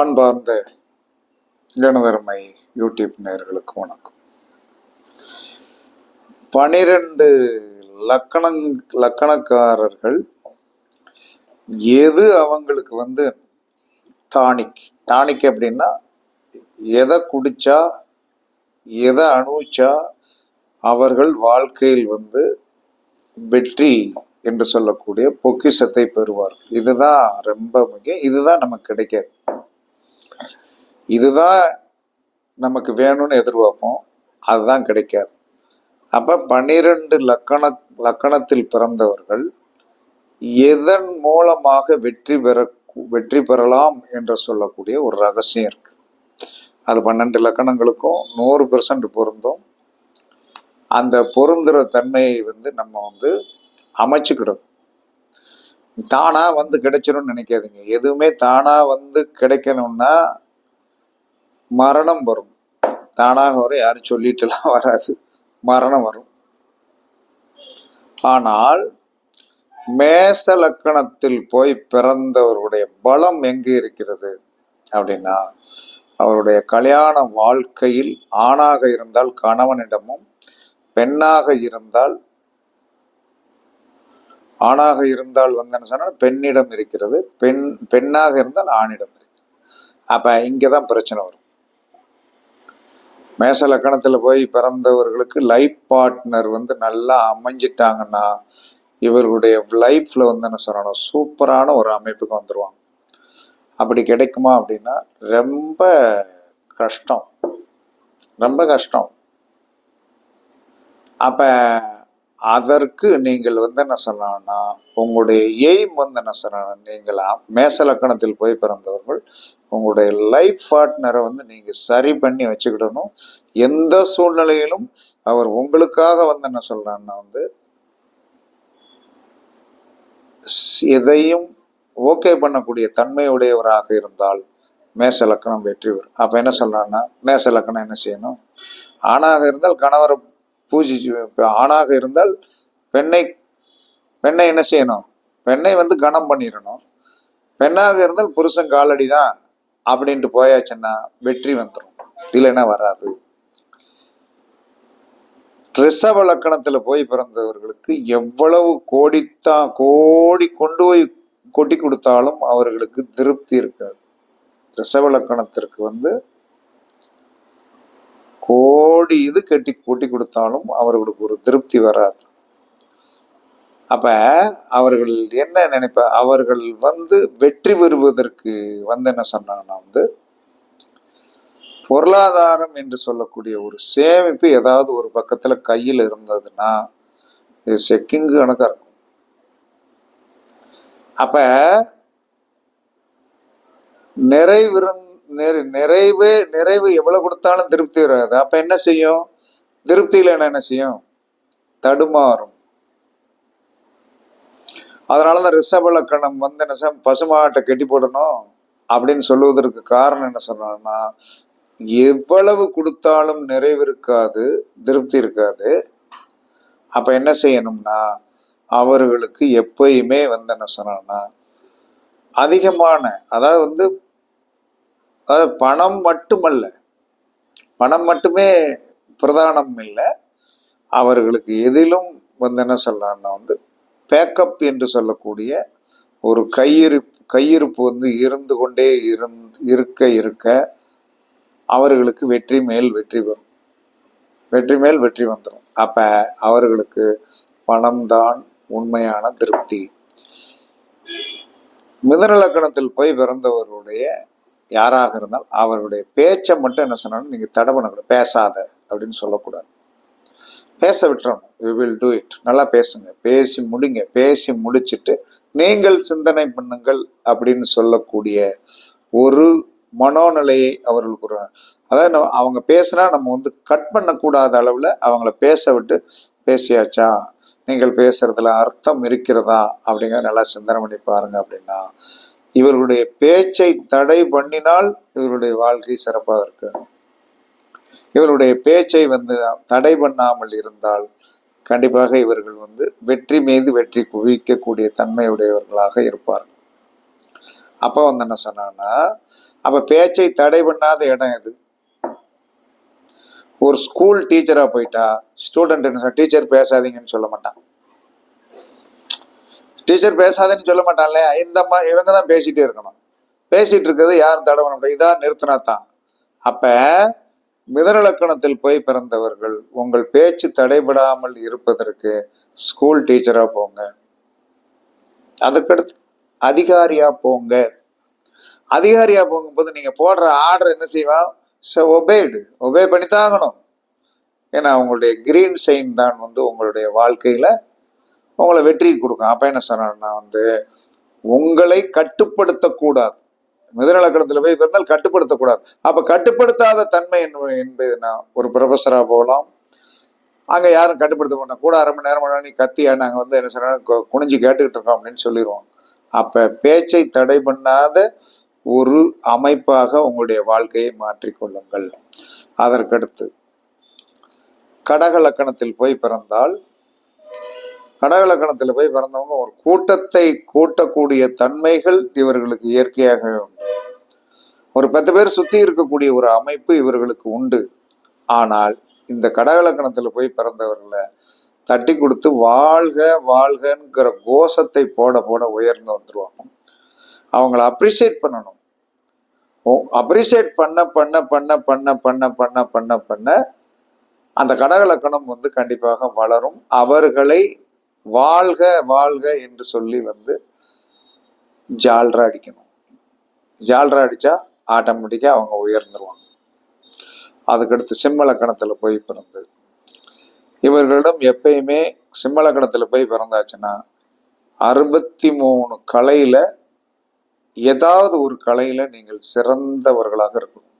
அன்பார்ந்த கணதர்மை யூடியூப் நேர்களுக்கு வணக்கம். பனிரெண்டு லக்கணங் லக்கணக்காரர்கள் எது அவங்களுக்கு வந்து டானிக் டானிக் அப்படின்னா எதை குடிச்சா எதை அணுச்சா அவர்கள் வாழ்க்கையில் வந்து வெற்றி என்று சொல்லக்கூடிய பொக்கிஷத்தை பெறுவார் இதுதான் ரொம்ப முக்கியம். இதுதான் நமக்கு கிடைக்காது. இதுதான் நமக்கு வேணும்னு எதிர்பார்ப்போம். அதுதான் கிடைக்காது. அப்ப பன்னிரண்டு லக்கண லக்கணத்தில் பிறந்தவர்கள் எதன் மூலமாக வெற்றி பெற வெற்றி பெறலாம் என்று சொல்லக்கூடிய ஒரு ரகசியம் இருக்கு. அது பன்னெண்டு லக்கணங்களுக்கும் நூறு பெர்சன்ட் பொருந்தும். அந்த பொருந்துற தன்மையை வந்து நம்ம வந்து அமைச்சுக்கிடும் தானா வந்து கிடைச்சிரும்னு நினைக்காதீங்க. எதுவுமே தானா வந்து கிடைக்கணும்னா மரணம் வரும். தானாக வரும். யாரும் சொல்லிட்டுலாம் வராது. மரணம் வரும். ஆனால் மேச லக்கணத்தில் போய் பிறந்தவருடைய பலம் எங்கே இருக்கிறது? அப்படின்னா அவருடைய கல்யாண வாழ்க்கையில் ஆணாக இருந்தால் கணவனிடமும் பெண்ணாக இருந்தால் ஆணாக இருந்தால் வந்து என்ன சொன்னா பெண்ணிடம் இருக்கிறது. பெண் பெண்ணாக இருந்தால் ஆணிடம் இருக்கு அப்ப இங்கதான் பிரச்சனை வரும். மேச லக்கணத்துல போய் பிறந்தவர்களுக்கு லைஃப் பார்ட்னர் வந்து நல்லா அமைஞ்சிட்டாங்கன்னா இவர்களுடைய லைஃப்ல வந்து என்ன சொல்லணும் சூப்பரான ஒரு அமைப்புக்கு வந்துருவாங்க. அப்படி கிடைக்குமா அப்படின்னா ரொம்ப கஷ்டம். ரொம்ப கஷ்டம். அப்ப அதற்கு நீங்கள் வந்து என்ன சொல்லணும்னா உங்களுடைய எய்ம் வந்து என்ன சொல்லணும்? நீங்கள் மேச லக்கணத்தில் போய் பிறந்தவர்கள் உங்களுடைய லைஃப் பார்ட்னரை வந்து நீங்க சரி பண்ணி வச்சுக்கிடணும். எந்த சூழ்நிலையிலும் அவர் உங்களுக்காக வந்து என்ன சொல்றான்னா வந்து எதையும் ஓகே பண்ணக்கூடிய தன்மையுடையவராக இருந்தால் மேச லக்கணம் வெற்றி பெறும் அப்ப என்ன சொல்றான்னா மேச லக்கணம் என்ன செய்யணும்? ஆணாக இருந்தால் கணவரை பூஜிச்சு ஆணாக இருந்தால் பெண்ணை பெண்ணை என்ன செய்யணும்? பெண்ணை வந்து கனம் பண்ணிடணும். பெண்ணாக இருந்தால் புருஷன் காலடி தான் அப்படின்ட்டு போயாச்சுன்னா வெற்றி வந்துடும் இல்லைன்னா வராது? ரிஷப லக்கணத்துல போய் பிறந்தவர்களுக்கு எவ்வளவு கோடித்தான் கோடி கொண்டு போய் கொட்டி கொடுத்தாலும் அவர்களுக்கு திருப்தி இருக்காது. ரிஷப லக்கணத்திற்கு வந்து கோடி இது கட்டி கொட்டி கொடுத்தாலும் அவர்களுக்கு ஒரு திருப்தி வராது. அப்ப அவர்கள் என்ன நினைப்ப? அவர்கள் வந்து வெற்றி பெறுவதற்கு வந்து என்ன சொன்னாங்கன்னா வந்து பொருளாதாரம் என்று சொல்லக்கூடிய ஒரு சேமிப்பு ஏதாவது ஒரு பக்கத்துல கையில் இருந்ததுன்னா இது செக்கிங்கு கணக்கா இருக்கும். அப்ப நிறைவிருந்த நிறைவு நிறைவு எவ்வளவு கொடுத்தாலும் திருப்தி வராது. அப்ப என்ன செய்யும்? திருப்தியில என்ன செய்யும்? தடுமாறும். அதனாலதான் ரிஷப லக்கணம் வந்து என்ன செய்யும் பசுமாட்டை கட்டி போடணும் அப்படின்னு சொல்லுவதற்கு காரணம் என்ன சொன்னான்னா எவ்வளவு கொடுத்தாலும் நிறைவு இருக்காது திருப்தி இருக்காது. அப்ப என்ன செய்யணும்னா அவர்களுக்கு எப்பயுமே வந்து என்ன சொன்னான்னா அதிகமான அதாவது வந்து அதாவது பணம் மட்டுமல்ல பணம் மட்டுமே பிரதானம் இல்லை அவர்களுக்கு எதிலும் வந்து என்ன சொல்லலாம்னா வந்து பேக்கப் என்று சொல்லக்கூடிய ஒரு கையிருப்பு கையிருப்பு வந்து இருந்து கொண்டே இருந் இருக்க இருக்க அவர்களுக்கு வெற்றி மேல் வெற்றி வரும். வெற்றி மேல் வெற்றி வந்துடும் அப்ப அவர்களுக்கு பணம்தான் உண்மையான திருப்தி. மிதனலக்கணத்தில் போய் பிறந்தவர்களுடைய யாராக இருந்தால் அவருடைய பேச்சை மட்டும் என்ன சொன்னாலும் நீங்க தடை பண்ணக்கூடாது பேசாத அப்படின்னு சொல்லக்கூடாது. பேச விட்டுறணும். யூ வில் டூ இட் நல்லா பேசுங்க. பேசி முடிங்க. பேசி முடிச்சிட்டு நீங்கள் சிந்தனை பண்ணுங்கள் அப்படின்னு சொல்லக்கூடிய ஒரு மனோநிலையை அவர்களுக்கு ஒரு அதாவது அவங்க பேசுனா நம்ம வந்து கட் பண்ணக்கூடாத அளவுல அவங்கள பேச விட்டு பேசியாச்சா? நீங்கள் பேசுறதுல அர்த்தம் இருக்கிறதா? அப்படிங்கிறத நல்லா சிந்தனை பண்ணி பாருங்க அப்படின்னா இவர்களுடைய பேச்சை தடை பண்ணினால் இவருடைய வாழ்க்கை சிறப்பாக இருக்கு இவருடைய பேச்சை வந்து தடை பண்ணாமல் இருந்தால் கண்டிப்பாக இவர்கள் வந்து வெற்றி மீது வெற்றி குவிக்கக்கூடிய தன்மையுடையவர்களாக இருப்பார்கள். அப்போ வந்து என்ன சொன்னான்னா அப்ப பேச்சை தடை பண்ணாத இடம் எது? ஒரு ஸ்கூல் டீச்சரா போயிட்டா ஸ்டூடெண்ட் என்ன டீச்சர் பேசாதீங்கன்னு சொல்ல மாட்டான். டீச்சர் பேசாதேன்னு சொல்ல மாட்டான்ல. இந்த மா இவங்க தான் பேசிட்டே இருக்கணும். பேசிட்டு இருக்கிறது யாரும் தடை பண்ண இதான் நிறுத்தினா தான் அப்ப மிதரலக்கணத்தில் போய் பிறந்தவர்கள் உங்கள் பேச்சு தடைபடாமல் இருப்பதற்கு ஸ்கூல் டீச்சரா போங்க. அதுக்கடுத்து அதிகாரியா போங்க. அதிகாரியா போகும்போது நீங்க போடுற ஆர்டர் என்ன செய்வான் ஒபேடு ஒபே பண்ணித்தான் ஆகணும். ஏன்னா உங்களுடைய கிரீன் சைன் தான் வந்து உங்களுடைய வாழ்க்கையில உங்களை வெற்றி கொடுக்கும். அப்ப என்ன சொன்னா வந்து உங்களை கட்டுப்படுத்தக்கூடாது. மிதநலக்கணத்துல போய் பிறந்தால் கட்டுப்படுத்தக்கூடாது. அப்ப கட்டுப்படுத்தாத தன்மை என்ப- என்பது நான் ஒரு ப்ரொஃபஸரா போகலாம் அங்க யாரும் கட்டுப்படுத்த மாட்டோம் கூட அரை மணி நேரம் நீ கத்தியா? நாங்க வந்து என்ன சொன்னா குனிஞ்சு கேட்டுக்கிட்டு இருக்கோம் அப்படின்னு சொல்லிடுவோம் அப்ப பேச்சை தடை பண்ணாத ஒரு அமைப்பாக உங்களுடைய வாழ்க்கையை மாற்றிக்கொள்ளுங்கள் அதற்கடுத்து கடக லக்கணத்தில் போய் பிறந்தால் கடகலக்கணத்தில் போய் பிறந்தவங்க ஒரு கூட்டத்தை கூட்டக்கூடிய தன்மைகள் இவர்களுக்கு இயற்கையாக உண்டு. ஒரு பத்து பேர் சுத்தி இருக்கக்கூடிய ஒரு அமைப்பு இவர்களுக்கு உண்டு. ஆனால் இந்த கடகலக்கணத்தில் போய் பிறந்தவர்களை தட்டி கொடுத்து வாழ்க வாழ்கங்கிற கோஷத்தை போட போட உயர்ந்து வந்துருவாங்க. அவங்கள அப்ரிசியேட் பண்ணணும். அப்ரிசியேட் பண்ண பண்ண பண்ண பண்ண பண்ண பண்ண பண்ண பண்ண அந்த கடகலக்கணம் வந்து கண்டிப்பாக வளரும். அவர்களை வாழ்க வாழ்க என்று சொல்லி வந்து ஜால்ரா அடிக்கணும். ஜால்ரா அடிச்சா ஆட்டோமேட்டிக்காக அவங்க உயர்ந்துருவாங்க. அதுக்கடுத்து சிம்மலக்கணத்தில் போய் பிறந்து இவர்களிடம் எப்பயுமே சிம்மலக்கணத்தில் போய் பிறந்தாச்சுன்னா அறுபத்தி மூணு கலையில் ஏதாவது ஒரு கலையில் நீங்கள் சிறந்தவர்களாக இருக்கணும்.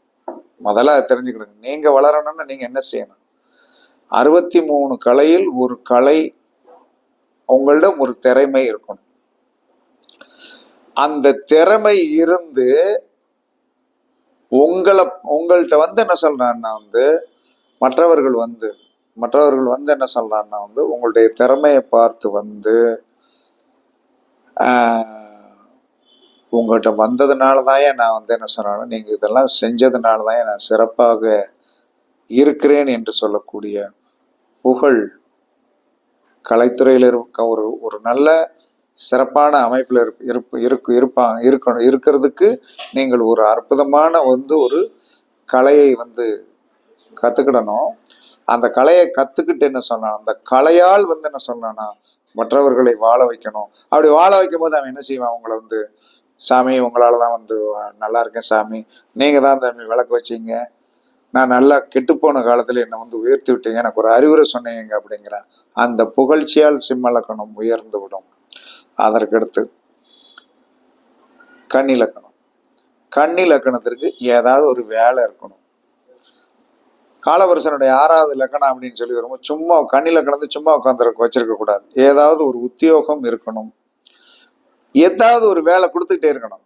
முதல்ல அதை தெரிஞ்சுக்கணும் நீங்கள் வளரணும்னா நீங்கள் என்ன செய்யணும்? அறுபத்தி மூணு கலையில் ஒரு கலை உங்களிடம் ஒரு திறமை இருக்கணும். அந்த திறமை இருந்து உங்களை உங்கள்கிட்ட வந்து என்ன சொல்றான்னா வந்து மற்றவர்கள் வந்து மற்றவர்கள் வந்து என்ன சொல்றான்னா வந்து உங்களுடைய திறமையை பார்த்து வந்து உங்கள்கிட்ட வந்ததுனால தான் நான் வந்து என்ன சொன்னேன்னா நீங்க இதெல்லாம் செஞ்சதுனால தான் நான் சிறப்பாக இருக்கிறேன் என்று சொல்லக்கூடிய புகழ் கலைத்துறையில் இருக்க ஒரு ஒரு நல்ல சிறப்பான அமைப்பில் இருப் இருப்பு இருக்கு இருப்பாங்க இருக்கணும் இருக்கிறதுக்கு நீங்கள் ஒரு அற்புதமான வந்து ஒரு கலையை வந்து கற்றுக்கிடணும் அந்த கலையை கற்றுக்கிட்டு என்ன சொன்னான்? அந்த கலையால் வந்து என்ன சொன்னான்னா மற்றவர்களை வாழ வைக்கணும். அப்படி வாழ வைக்கும் போது அவன் என்ன செய்வான்? அவங்கள வந்து சாமி உங்களால தான் வந்து நல்லா இருக்கேன் சாமி. நீங்கள் தான் தம்பி விளக்கு வச்சீங்க. நான் நல்லா கெட்டுப்போன காலத்தில் என்னை வந்து உயர்த்தி விட்டீங்க. எனக்கு ஒரு அறிவுரை சொன்னீங்க அப்படிங்கிறேன் அந்த புகழ்ச்சியால் சிம்மலக்கணம் உயர்ந்து விடும். அதற்கடுத்து கண்ணிலக்கணம் கண்ணிலக்கணத்திற்கு ஏதாவது ஒரு வேலை இருக்கணும். காலவரசனுடைய ஆறாவது லக்கணம் அப்படின்னு சொல்லி வரும்போது சும்மா கண்ணிலக்கணத்தை சும்மா உட்காந்து வச்சிருக்க கூடாது ஏதாவது ஒரு உத்தியோகம் இருக்கணும். ஏதாவது ஒரு வேலை கொடுத்துக்கிட்டே இருக்கணும்.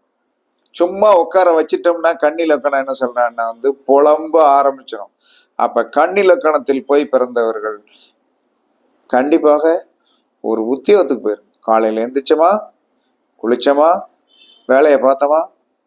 சும்மா உட்கார வச்சிட்டோம்னா கண்ணி லக்கணம் என்ன சொல்றான்னா வந்து புலம்ப ஆரம்பிச்சிடும் அப்ப கண்ணி லக்கணத்தில் போய் பிறந்தவர்கள் கண்டிப்பாக ஒரு உத்தியோகத்துக்கு போயிடும் காலையில எந்திரிச்சோமா? குளிச்சோமா? வேலையை பார்த்தோமா?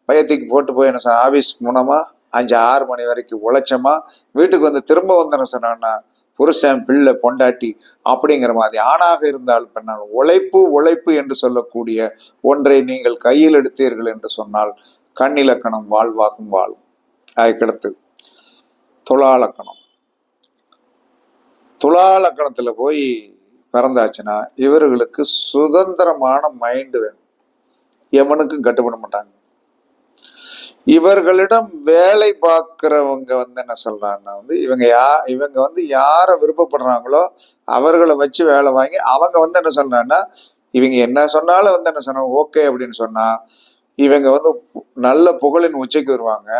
பயத்துக்கு போட்டு போய் என்ன சொன்ன ஆபீஸ் போனோமா? அஞ்சு ஆறு மணி வரைக்கும் உழைச்சோமா? வீட்டுக்கு வந்து திரும்ப வந்து என்ன சொன்னான்னா புருஷன் பிள்ளை பொண்டாட்டி அப்படிங்கிற மாதிரி ஆணாக இருந்தால் பெண்ணால் உழைப்பு உழைப்பு என்று சொல்லக்கூடிய ஒன்றை நீங்கள் கையில் எடுத்தீர்கள் என்று சொன்னால் கண்ணிலக்கணம் வாழ்வாகும் வாழும். அதுக்கடுத்து துலாலக்கணம். துலாலக்கணத்துல போய் பிறந்தாச்சுன்னா இவர்களுக்கு சுதந்திரமான மைண்டு வேணும். எவனுக்கும் கட்டுப்பட மாட்டாங்க. இவர்களிடம் வேலை பார்க்கிறவங்க வந்து என்ன சொல்றாங்கன்னா வந்து இவங்க யா இவங்க வந்து யாரை விருப்பப்படுறாங்களோ அவர்களை வச்சு வேலை வாங்கி அவங்க வந்து என்ன சொல்றாங்கன்னா இவங்க என்ன சொன்னாலும் வந்து என்ன சொன்னாங்க ஓகே அப்படின்னு சொன்னா இவங்க வந்து பு- நல்ல புகழின் உச்சைக்கு வருவாங்க.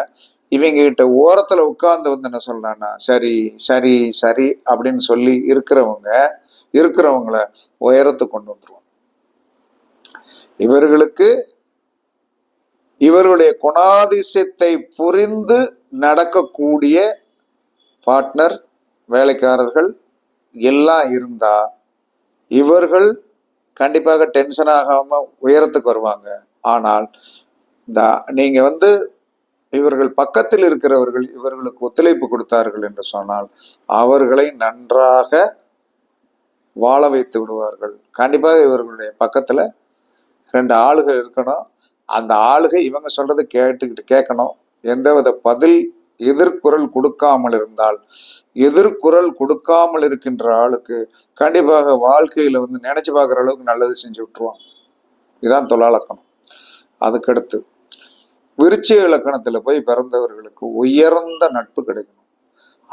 இவங்க கிட்ட ஓரத்துல உட்கார்ந்து வந்து என்ன சொல்றாங்கன்னா சரி சரி சரி அப்படின்னு சொல்லி இருக்கிறவங்க இருக்கிறவங்கள உயரத்துக்கு கொண்டு வந்துருவாங்க. இவர்களுக்கு இவருடைய குணாதிசயத்தை புரிந்து நடக்கக்கூடிய பார்ட்னர் வேலைக்காரர்கள் எல்லாம் இருந்தா இவர்கள் கண்டிப்பாக டென்ஷன் ஆகாம உயரத்துக்கு வருவாங்க. ஆனால் இந்த நீங்க வந்து இவர்கள் பக்கத்தில் இருக்கிறவர்கள் இவர்களுக்கு ஒத்துழைப்பு கொடுத்தார்கள் என்று சொன்னால் அவர்களை நன்றாக வாழ வைத்து விடுவார்கள். கண்டிப்பாக இவர்களுடைய பக்கத்துல ரெண்டு ஆளுகள் இருக்கணும். அந்த ஆளுகை இவங்க சொல்றதை கேட்டுக்கிட்டு கேட்கணும். எந்தவித பதில் எதிர்குரல் கொடுக்காமல் இருந்தால் எதிர்குரல் கொடுக்காமல் இருக்கின்ற ஆளுக்கு கண்டிப்பாக வாழ்க்கையில வந்து நினைச்சு பார்க்குற அளவுக்கு நல்லது செஞ்சு விட்டுருவான். இதுதான் தொழிலக்கணம் அதுக்கடுத்து விருச்சிக இலக்கணத்துல போய் பிறந்தவர்களுக்கு உயர்ந்த நட்பு கிடைக்கணும்.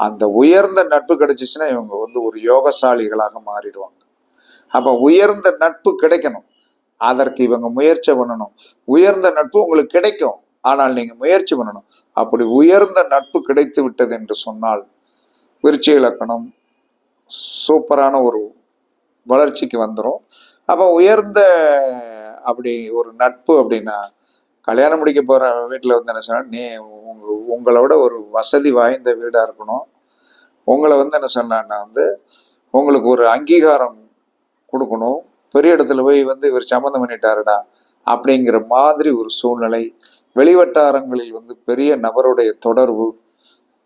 அந்த உயர்ந்த நட்பு கிடைச்சிச்சுன்னா இவங்க வந்து ஒரு யோகசாலிகளாக மாறிடுவாங்க. அப்ப உயர்ந்த நட்பு கிடைக்கணும். அதற்கு இவங்க முயற்சி பண்ணணும். உயர்ந்த நட்பு உங்களுக்கு கிடைக்கும். ஆனால் நீங்க முயற்சி பண்ணணும். அப்படி உயர்ந்த நட்பு கிடைத்து விட்டது என்று சொன்னால் விருச்சிக இலக்கணம் சூப்பரான ஒரு வளர்ச்சிக்கு வந்துடும் அப்போ உயர்ந்த அப்படி ஒரு நட்பு அப்படின்னா கல்யாணம் முடிக்க போற வீட்டில் வந்து என்ன சொன்னா நீ உங்களோட ஒரு வசதி வாய்ந்த வீடா இருக்கணும். உங்களை வந்து என்ன சொன்னான்னா வந்து உங்களுக்கு ஒரு அங்கீகாரம் கொடுக்கணும். பெரிய இடத்துல போய் வந்து இவர் சம்மந்தம் பண்ணிட்டாருடா அப்படிங்கிற மாதிரி ஒரு சூழ்நிலை. வெளிவட்டாரங்களில் வந்து பெரிய நபருடைய தொடர்பு.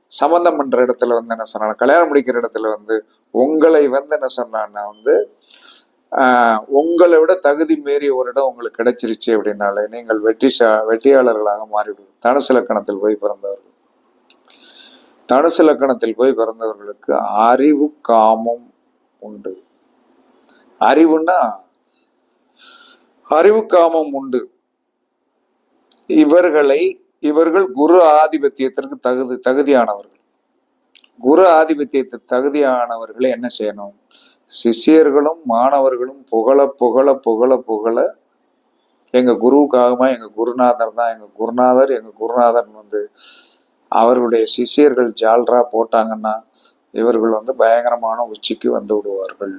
சம்மந்தம் பண்ற இடத்துல வந்து என்ன சொன்னாங்க கல்யாணம் முடிக்கிற இடத்துல வந்து உங்களை வந்து என்ன சொன்னான்னா வந்து ஆஹ் உங்களை விட தகுதி மீறிய ஒரு இடம் உங்களுக்கு கிடைச்சிருச்சு அப்படின்னாலே நீங்கள் வெற்றி வெற்றியாளர்களாக மாறிவிடும் தனுசு லக்கணத்தில் போய் பிறந்தவர்கள். தனுசு லக்கணத்தில் போய் பிறந்தவர்களுக்கு அறிவு காமம் உண்டு. அறிவுன்னா அறிவு காமம் உண்டு. இவர்களை இவர்கள் குரு ஆதிபத்தியத்திற்கு தகுதி தகுதியானவர்கள். குரு ஆதிபத்தியத்துக்கு தகுதியானவர்களை என்ன செய்யணும்? சிஷியர்களும் மாணவர்களும் புகழ புகழ புகழ புகழ எங்க குருவுக்காகமா எங்க குருநாதர் தான் எங்க குருநாதர் எங்க குருநாதர் வந்து அவர்களுடைய சிஷியர்கள் ஜால்ரா போட்டாங்கன்னா இவர்கள் வந்து பயங்கரமான உச்சிக்கு வந்து விடுவார்கள்.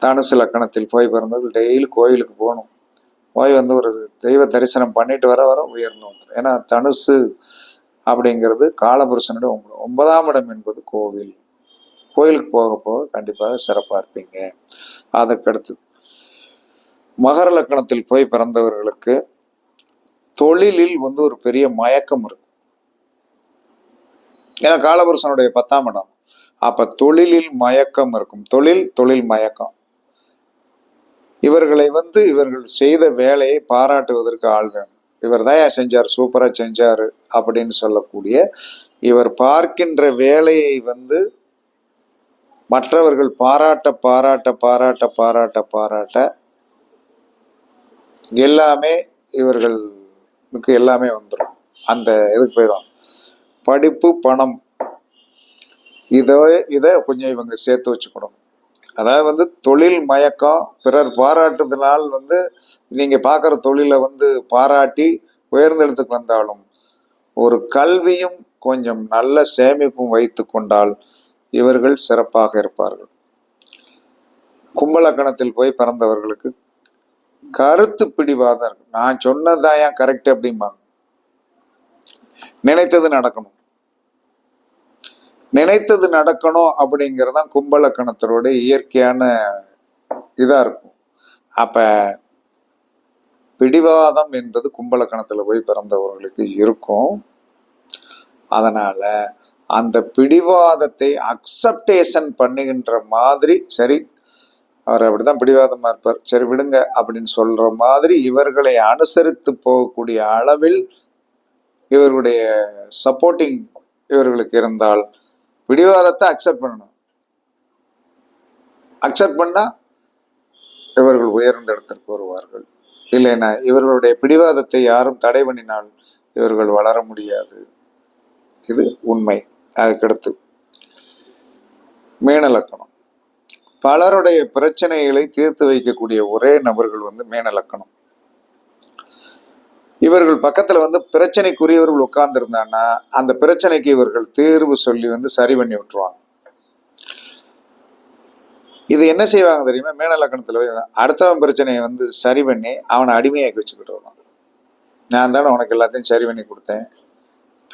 தனுசு லக்கணத்தில் போய் பிறந்தவர்கள் டெய்லி கோயிலுக்கு போகணும். போய் வந்து ஒரு தெய்வ தரிசனம் பண்ணிட்டு வர வர உயர்ந்து வந்துடும் ஏன்னா தனுசு அப்படிங்கிறது காலபுருஷனுடைய ஒன்பது ஒன்பதாம் இடம் என்பது கோவில். கோயிலுக்கு போக போக கண்டிப்பாக சிறப்பாக இருப்பீங்க. அதுக்கடுத்து மகர லக்கணத்தில் போய் பிறந்தவர்களுக்கு தொழிலில் வந்து ஒரு பெரிய மயக்கம் இருக்கும். ஏன்னா காலபுருஷனுடைய பத்தாம் இடம். அப்ப தொழிலில் மயக்கம் இருக்கும். தொழில் தொழில் மயக்கம். இவர்களை வந்து இவர்கள் செய்த வேலையை பாராட்டுவதற்கு ஆள் வேணும். இவர் தான் செஞ்சார்? சூப்பரா செஞ்சார் அப்படின்னு சொல்லக்கூடிய இவர் பார்க்கின்ற வேலையை வந்து மற்றவர்கள் பாராட்ட பாராட்ட பாராட்ட பாராட்ட பாராட்ட எல்லாமே இவர்களுக்கு எல்லாமே வந்துடும் அந்த இதுக்கு போயிடும் படிப்பு பணம். இதை இதை கொஞ்சம் இவங்க சேர்த்து வச்சுக்கணும். அதாவது வந்து தொழில் மயக்கம் பிறர் பாராட்டுதனால் வந்து நீங்கள் பார்க்குற தொழிலை வந்து பாராட்டி உயர்ந்த இடத்துக்கு வந்தாலும் ஒரு கல்வியும் கொஞ்சம் நல்ல சேமிப்பும் வைத்து கொண்டால் இவர்கள் சிறப்பாக இருப்பார்கள். கும்பலக்கணத்தில் போய் பிறந்தவர்களுக்கு கருத்து பிடிவாதம் நான் சொன்னதான் ஏன் கரெக்ட் அப்படிம்பாங்க. நினைத்தது நடக்கணும். நினைத்தது நடக்கணும் அப்படிங்கிறதான் கும்பலக்கணத்தோட இயற்கையான இதா இருக்கும். அப்ப பிடிவாதம் என்பது கும்பலக்கணத்தில் போய் பிறந்தவர்களுக்கு இருக்கும். அதனால அந்த பிடிவாதத்தை அக்செப்டேஷன் பண்ணுகின்ற மாதிரி சரி அவர் அப்படிதான் பிடிவாதமா இருப்பார் சரி விடுங்க அப்படின்னு சொல்ற மாதிரி இவர்களை அனுசரித்து போகக்கூடிய அளவில் இவர்களுடைய சப்போர்ட்டிங் இவர்களுக்கு இருந்தால் பிடிவாதத்தை அக்செப்ட் பண்ணணும். அக்செப்ட் பண்ணா இவர்கள் உயர்ந்த இடத்திற்கு வருவார்கள் இல்லைன்னா இவர்களுடைய பிடிவாதத்தை யாரும் தடை பண்ணினால் இவர்கள் வளர முடியாது. இது உண்மை. அதுக்கடுத்து மேனலக்கணம். பலருடைய பிரச்சனைகளை தீர்த்து வைக்கக்கூடிய ஒரே நபர்கள் வந்து மேனலக்கணம். இவர்கள் பக்கத்துல வந்து பிரச்சனைக்குரியவர்கள் உட்கார்ந்து இருந்தாங்கன்னா அந்த பிரச்சனைக்கு இவர்கள் தீர்வு சொல்லி வந்து சரி பண்ணி விட்டுருவாங்க. இது என்ன செய்வாங்க தெரியுமா? மேனலக்கணத்துல போய் அடுத்தவன் பிரச்சனையை வந்து சரி பண்ணி அவனை அடிமையாக்கி வச்சுக்கிட்டு வருவான். நான் தானே உனக்கு எல்லாத்தையும் சரி பண்ணி கொடுத்தேன்.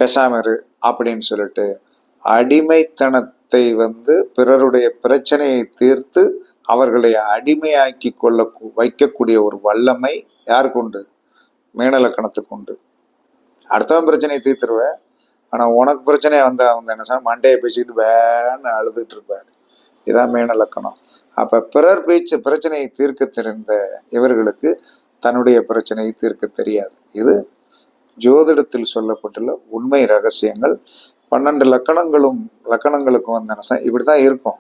பேசாம இரு அப்படின்னு சொல்லிட்டு அடிமைத்தனத்தை வந்து பிறருடைய பிரச்சனையை தீர்த்து அவர்களை அடிமையாக்கி கொள்ள வைக்கக்கூடிய ஒரு வல்லமை யாருக்கு உண்டு? மேனலக்கணத்துக்கு உண்டு. அடுத்தவன் பிரச்சனையை தீர்த்துருவேன். ஆனா உனக்கு பிரச்சனையை வந்தா அவங்க என்ன சொன்னா மண்டையை பேசிக்கிட்டு வேன்னு அழுதுட்டு இருப்பார். இதான் மேனலக்கணம் அப்போ அப்ப பிறர் பேச்சு பிரச்சனையை தீர்க்க தெரிந்த இவர்களுக்கு தன்னுடைய பிரச்சனையை தீர்க்க தெரியாது. இது ஜோதிடத்தில் சொல்லப்பட்டுள்ள உண்மை ரகசியங்கள். பன்னெண்டு லக்கணங்களும் லக்கணங்களுக்கும் வந்து என்ன சொன்னா இருக்கும்.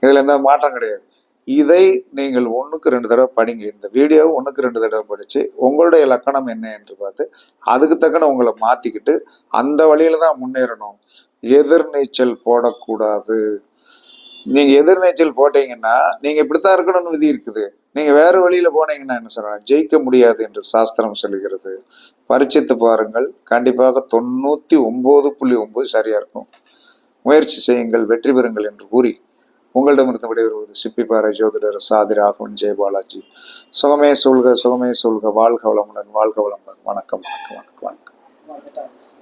இதுல எந்த மாற்றம் கிடையாது. இதை நீங்கள் ஒன்றுக்கு ரெண்டு தடவை படிங்க. இந்த வீடியோவை ஒன்றுக்கு ரெண்டு தடவை படித்து உங்களுடைய லக்கணம் என்ன என்று பார்த்து அதுக்கு தக்கன உங்களை மாற்றிக்கிட்டு அந்த வழியில தான் முன்னேறணும். எதிர்நீச்சல் போடக்கூடாது. நீங்கள் எதிர்நீச்சல் போட்டீங்கன்னா நீங்கள் இப்படித்தான் இருக்கணும்னு விதி இருக்குது. நீங்கள் வேறு வழியில் போனீங்கன்னா என்ன சொல்லலாம் ஜெயிக்க முடியாது என்று சாஸ்திரம் சொல்கிறது பரிச்சித்து பாருங்கள். கண்டிப்பாக தொண்ணூற்றி ஒம்பது புள்ளி ஒம்பது சரியாக இருக்கும். முயற்சி செய்யுங்கள் வெற்றி பெறுங்கள் என்று கூறி உங்களிடமிருந்து விடைபெறுவது சிப்பிப்பாறை ஜோதிடர் சாதி ராகவன் ஜெயபாலாஜி சுகமே சொல்க சுகமே சொல்க வாழ்க வளமுடன் வாழ்க வளமுடன். வணக்கம் வணக்கம் வணக்கம் வணக்கம்.